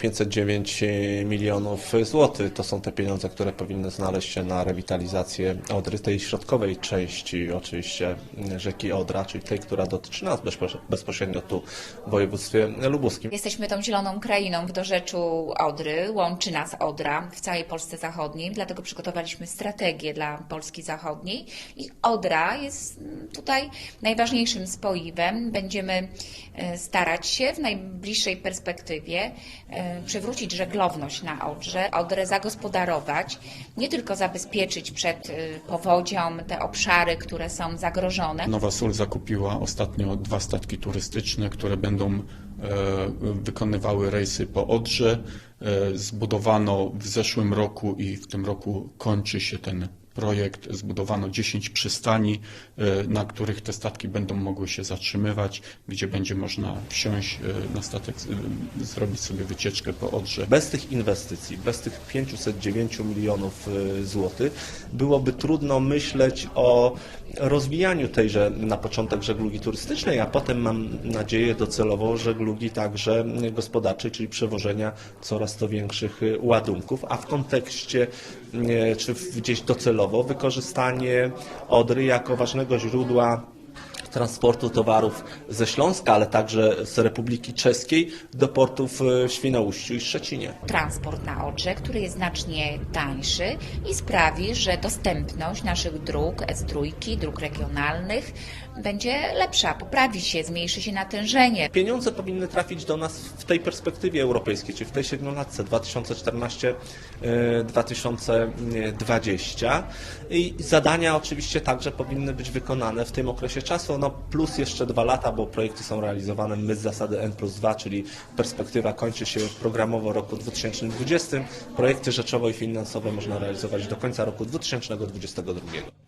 509 milionów złotych to są te pieniądze, które powinny znaleźć się na rewitalizację Odry, tej środkowej części oczywiście rzeki Odra, czyli tej, która dotyczy nas bezpoś- bezpośrednio tu w województwie lubuskim. Jesteśmy tą zieloną krainą w dorzeczu Odry, łączy nas Odra w całej Polsce Zachodniej, dlatego przygotowaliśmy strategię dla Polski Zachodniej i Odra jest mm, tutaj najważniejszym spoiwem. Będziemy e, starać się w najbliższej perspektywie e, przywrócić żeglowność na Odrze, Odrę zagospodarować, nie tylko zabezpieczyć przed e, powodzią te obszary, które są zagrożone, Nowa Sól zakupiła ostatnio dwa statki turystyczne, które będą e, wykonywały rejsy po Odrze. E, Zbudowano w zeszłym roku i w tym roku kończy się ten projekt. Zbudowano 10 przystani, e, na których te statki będą mogły się zatrzymywać, gdzie będzie można wsiąść e, na statek, e, zrobić sobie wycieczkę po Odrze. Bez tych inwestycji, bez tych 509 milionów złotych, byłoby trudno myśleć o rozwijaniu tejże na początek żeglugi turystycznej, a potem mam nadzieję docelowo żeglugi także gospodarczej, czyli przewożenia coraz to większych ładunków, a w kontekście czy gdzieś docelowo wykorzystanie Odry jako ważnego źródła transportu towarów ze Śląska, ale także z Republiki Czeskiej do portów y, w Świnoujściu i Szczecinie. transport na Odrze, który jest znacznie tańszy i sprawi, że dostępność naszych dróg S3, dróg regionalnych będzie lepsza, poprawi się, zmniejszy się natężenie. Pieniądze powinny trafić do nas w tej perspektywie europejskiej, czyli w tej siedmiolatce 2014-2020 i zadania oczywiście także powinny być wykonane w tym okresie czasu, no plus jeszcze dwa lata, bo projekty są realizowane my z zasady N plus 2, czyli perspektywa kończy się programowo roku 2020. Projekty rzeczowo i finansowe można realizować do końca roku 2022.